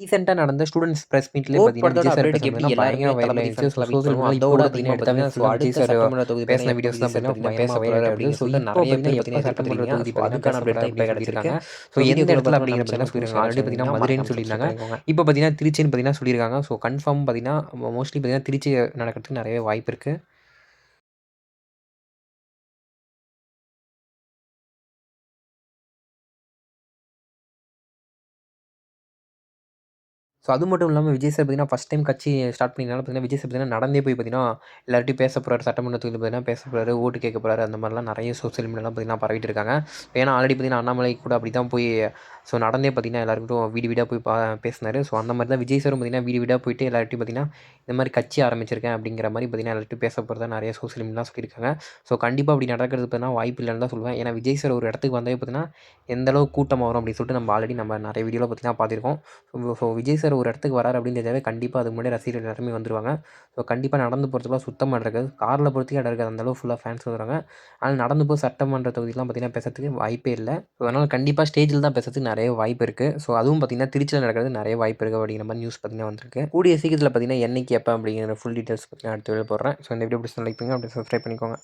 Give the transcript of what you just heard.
ரீசென்ட்டா நடந்த students press மீட்லயே பார்த்தீங்கன்னா, பயங்கர வைரல் சோசியல் அதோட பேசின வீடியோஸ் தான் பார்த்தீங்கன்னா வைரல். அப்படின்னு நிறைய பார்த்தீங்கன்னா சட்டமன்ற. தொகுதி அதுக்கான அப்டேட் தான் இப்போ. ஸோ எந்த இடத்துல அப்படிங்கிற. ஆல்ரெடி மதுரைன்னு சொல்லியிருந்தாங்க. இப்போ பார்த்தீங்கன்னா திருச்சின்னு பார்த்தீங்கன்னா சொல்லியிருக்காங்க. ஸோ கன்ஃபார்ம் பார்த்தீங்கன்னா மோஸ்ட்லி பார்த்தீங்கன்னா திருச்சி நடக்கிறதுக்கு நிறையவே வாய்ப்பு இருக்கு. ஸோ அது மட்டும் இல்லாமல் விஜய் சார் பார்த்தீங்கன்னா, ஃபஸ்ட் டைம் கட்சி ஸ்டார்ட் பண்ணினால பார்த்தீங்கன்னா, விஜய் சார் பார்த்தீங்கன்னா நடந்தே போய் பார்த்தீங்கன்னா, எல்லார்ட்டையும் பேச போறாரு. சட்டமன்ற பார்த்தீங்கன்னா பேச போறாரு. ஓட்டு கேட்க போறாரு. அந்த மாதிரிலாம் நிறைய சோசியல் மீடியாலாம் பார்த்தீங்கன்னா பரவிட்டு இருக்காங்க. ஏன்னா ஆல்ரெடி பார்த்தீங்கன்னா, அண்ணாமலை கூட அப்படி தான் போய் ஸோ நடந்தே பார்த்தீங்கன்னா, எல்லாருக்கிட்டும் வீடு வீடாக போய் பா பேசினார் ஸோ அந்த மாதிரி தான் விஜய் சாரும் பார்த்தீங்கன்னா, வீடு வீடாக போயிட்டு எல்லார்ட்டையும் பார்த்தீங்கன்னா, இந்த மாதிரி கட்சி ஆரம்பிச்சிருக்கேன் அப்படிங்கிற மாதிரி பார்த்தீங்கன்னா, எல்லார்ட்டையும் பேச போகிறதா நிறைய சோசியல் மீடியாலாம் சொல்லியிருக்காங்க. ஸோ கண்டிப்பாக அப்படி நடக்கிறது பார்த்தீங்கன்னா, வாய்ப்பு இல்லைன்னு தான் சொல்லுவேன். ஏன்னா விஜய் சார் ஒரு இடத்துக்கு வந்தே பார்த்தீங்கன்னா, எந்தளவு கூட்டம் வரும் அப்படின்னு சொல்லிட்டு நம்ம ஆல்ரெடி நம்ம நிறைய வீடியோவில் பார்த்தீங்கன்னா பார்த்துருக்கோம். ஸோ ஸோ விஜய் சார் ஒரு இடத்துக்கு வராரு அப்படின்னு தெரிஞ்சாவே கண்டிப்பாக அது முன்னாடி ரசிகர்கள் எல்லாருமே வந்துருவாங்க. ஸோ கண்டிப்பாக நடந்து போகிறதுக்குலாம் சுத்தமாக இருக்காது. காரில் பொறுத்தே இடம் இருக்காது. அந்தளவு ஃபுல்லாக ஃபேன்ஸ் வந்துடுவாங்க ஆனால் நடந்து போய் சட்டமன்ற தொகுதிலாம் பார்த்தீங்கன்னா பேசுறதுக்கு வாய்ப்பே இல்லை ஸோ அதனால் கண்டிப்பாக ஸ்டேஜில் தான் பேசுறதுக்கு நிறைய வாய்ப்பு இருக்குது ஸோ அதுவும் பார்த்தீங்கன்னா, திருச்சியில் நடக்கிறது நிறைய வாய்ப்பு இருக்குது அப்படிங்கிற மாதிரி நியூஸ் பார்த்தீங்கன்னா வந்திருக்கு. கூடிய சீக்கிரத்தில் பார்த்தீங்கன்னா, என்னைக்கு எப்போ அப்படிங்கிற ஃபுல் டீட்டெயில்ஸ் பார்த்தீங்கன்னா அடுத்த வீடியோல போடுறேன். ஸோ இந்த வீடியோ பிடிச்சி லைக் பண்ணுங்க. அப்படி சப்ஸ்கிரைப் பண்ணிக்கோங்க.